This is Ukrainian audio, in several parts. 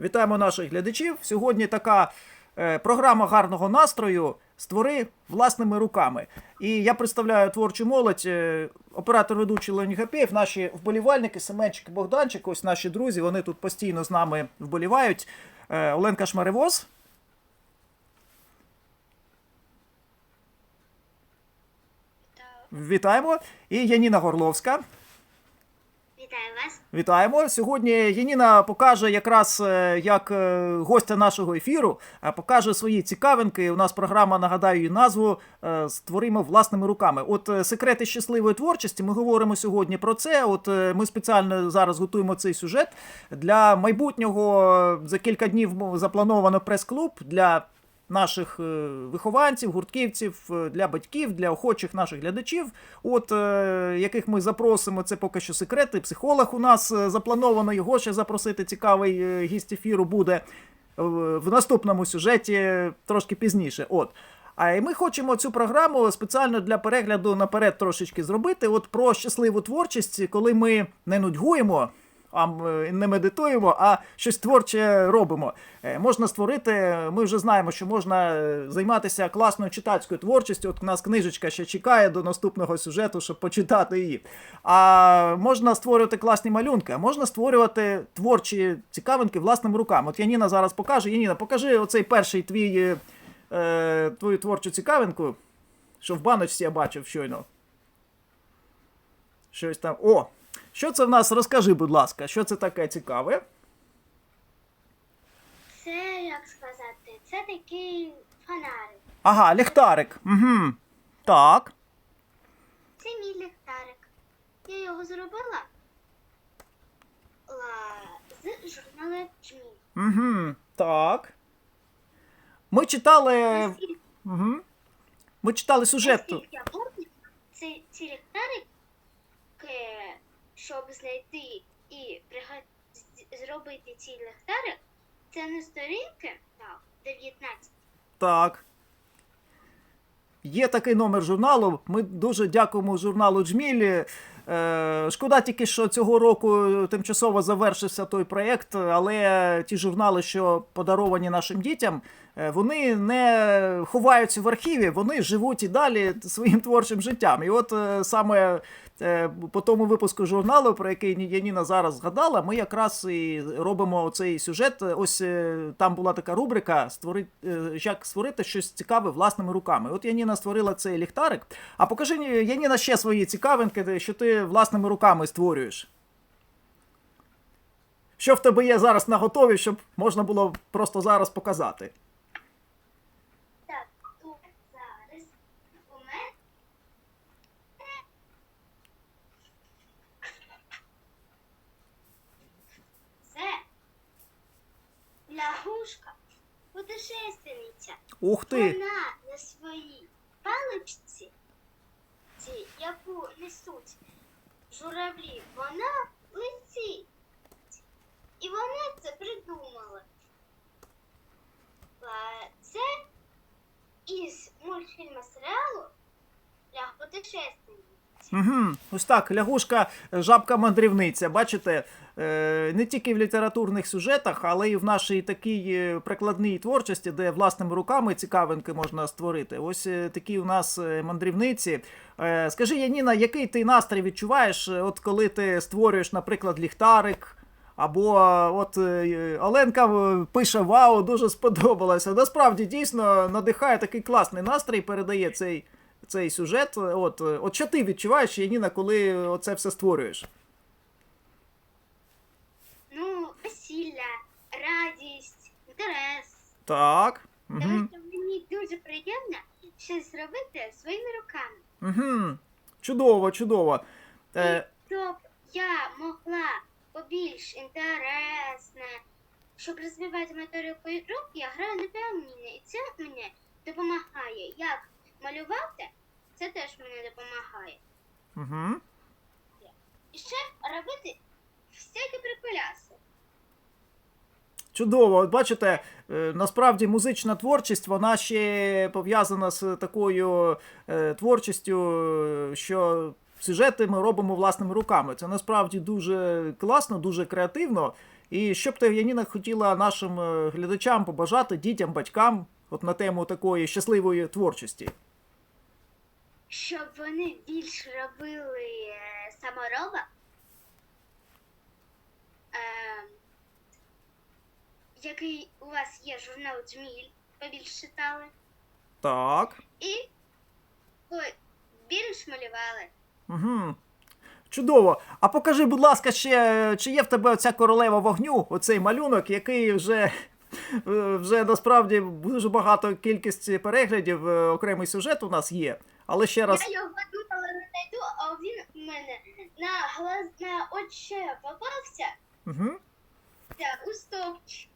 Вітаємо наших глядачів. Сьогодні така е, програма гарного настрою. Створи власними руками. І я представляю творчу молодь, е, оператор ведучий Леонід Гапєєв, наші вболівальники, Семенчик і Богданчик, ось наші друзі, вони тут постійно з нами вболівають. Е, Оленка Шмаревоз. Вітаємо. І Яніна Горловська. Вітаю вас. Вітаємо. Сьогодні Яніна покаже якраз е, як е, гостя нашого ефіру, е, покаже свої цікавинки. У нас програма, нагадаю її назву Створимо власними руками. От секрети щасливої творчості. Ми говоримо сьогодні про це. От ми спеціально зараз готуємо цей сюжет для майбутнього. За кілька днів заплановано прес-клуб для. Наших е, вихованців, гуртківців, е, для батьків, для охочих наших глядачів, от е, яких ми запросимо, це поки що секрети. Психолог у нас заплановано його ще запросити. Цікавий гість ефіру буде в наступному сюжеті трошки пізніше. От. А ми хочемо цю програму спеціально для перегляду наперед трошечки зробити. От про щасливу творчість, коли ми не нудьгуємо. А не медитуємо, а щось творче робимо. Е, Можна створити. Ми вже знаємо, що можна е, займатися класною читацькою творчістю. От у нас книжечка ще чекає до наступного сюжету, щоб почитати її. А можна створювати класні малюнки, а можна створювати творчі цікавинки власними руками. От Яніна зараз покаже. Яніна, покажи оцей перший твій е, е, твою творчу цікавинку, що в баночці я бачив щойно. Щось там. О! Що це в нас? Розкажи, будь ласка, що це таке цікаве? Це як сказати, це такий фонарик. Ага, ліхтарик. Угу. Так. Це мій ліхтарик. Я його зробила з журналу Джмі. Угу. Так. Ми читали. Угу. Ми читали сюжет. ці ліхтарики, щоб знайти і прига- зробити ці ліхтарик, це не сторінки, так, 19. Так. Є такий номер журналу. Ми дуже дякуємо журналу Джмілі. Е, шкода тільки, що цього року тимчасово завершився той проєкт, але ті журнали, що подаровані нашим дітям, е, вони не ховаються в архіві, вони живуть і далі своїм творчим життям. І от е, саме по тому випуску журналу, про який Яніна зараз згадала, ми якраз і робимо цей сюжет. Ось там була така рубрика створи, е, як створити щось цікаве власними руками. От Яніна створила цей ліхтарик. А покажи Яніна ще свої цікавинки, що ти власними руками створюєш. Що в тебе є зараз на готові, щоб можна було просто зараз показати? Так, тут зараз у мене це лягушка, путешественниця. Ух ти! Вона на своїй паличці, яку несуть журавлі, вона летить. І вона це придумала. Це із мультфільму серіалу ляг путешественниць. Угу. Ось так, лягушка, е, жабка мандрівниця. Бачите, е, не тільки в літературних сюжетах, але й в нашій такій е, прикладній творчості, де власними руками цікавинки можна створити. Ось е, такі у нас е, мандрівниці. Е, Скажи, Яніна, який ти настрій відчуваєш, е, от коли ти створюєш, наприклад, ліхтарик? Або е, от е, Оленка е, пише Вау, дуже сподобалося. Насправді дійсно надихає такий класний настрій, передає цей, цей сюжет. От, е, от що ти відчуваєш, Яніна, коли оце все створюєш? Так. Тому Угу. що мені дуже приємно щось зробити своїми руками. Угу. Чудово, чудово. Е, Щоб я могла побільш інтересне, щоб розвивати моторику рук, я граю на піаніно. І це мені допомагає. Як малювати, це теж мені допомагає. угу. І ще робити всякі приколяси. Чудово, от бачите, е, насправді музична творчість вона ще пов'язана з такою е, творчістю, що сюжети ми робимо власними руками. Це насправді дуже класно, дуже креативно. І що б ти, Яніна, хотіла нашим е, глядачам побажати, дітям, батькам, от на тему такої щасливої творчості. Щоб вони більше робили саморобок. Е, який у вас є журнал Джміль, побільше читали. Так. І більш малювали. Угу. Чудово. А покажи, будь ласка, ще, чи є в тебе оця королева вогню, оцей малюнок, який вже, е, вже насправді дуже багато кількість переглядів, е, окремий сюжет у нас є. Але ще раз. Я його думала не знайду, а він у мене на глаз на очі попався Угу. та у стовпчику.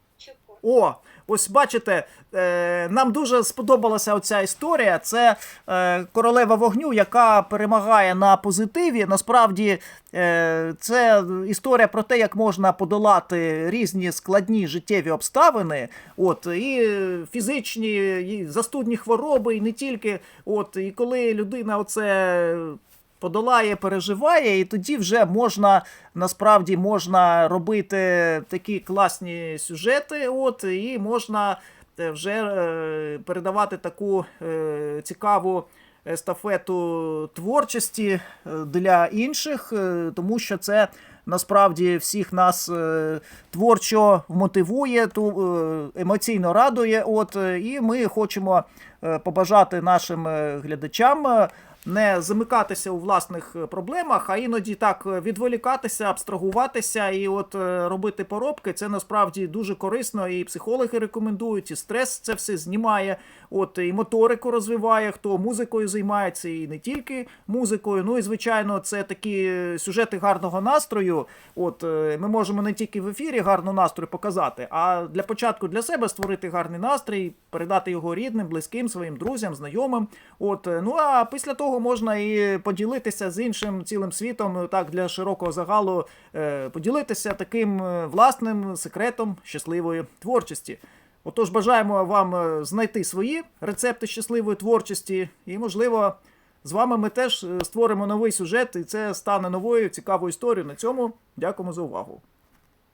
О, ось бачите, е, нам дуже сподобалася оця історія. Це е, королева вогню, яка перемагає на позитиві. Насправді, е, це історія про те, як можна подолати різні складні життєві обставини, от і фізичні, і застудні хвороби, і не тільки. От, і коли людина оце подолає, переживає, і тоді вже можна насправді можна робити такі класні сюжети, от, і можна е, вже е, передавати таку е, цікаву естафету творчості для інших, тому що це насправді всіх нас творчо мотивує, емоційно радує. От, і ми хочемо побажати нашим глядачам. Не замикатися у власних е, проблемах, а іноді так е, відволікатися, абстрагуватися і от е, робити поробки. Це насправді дуже корисно. І психологи рекомендують, і стрес це все знімає. От і моторику розвиває, хто музикою займається, і не тільки музикою. Ну і звичайно, це такі сюжети гарного настрою. От ми можемо не тільки в ефірі гарний настрій показати, а для початку для себе створити гарний настрій, передати його рідним, близьким, своїм друзям, знайомим. От ну а після того можна і поділитися з іншим цілим світом, е, так для широкого загалу, е, поділитися таким е, власним секретом щасливої творчості. Отож, бажаємо вам знайти свої рецепти щасливої творчості, і, можливо, з вами ми теж створимо новий сюжет, і це стане новою цікавою історією. На цьому дякуємо за увагу.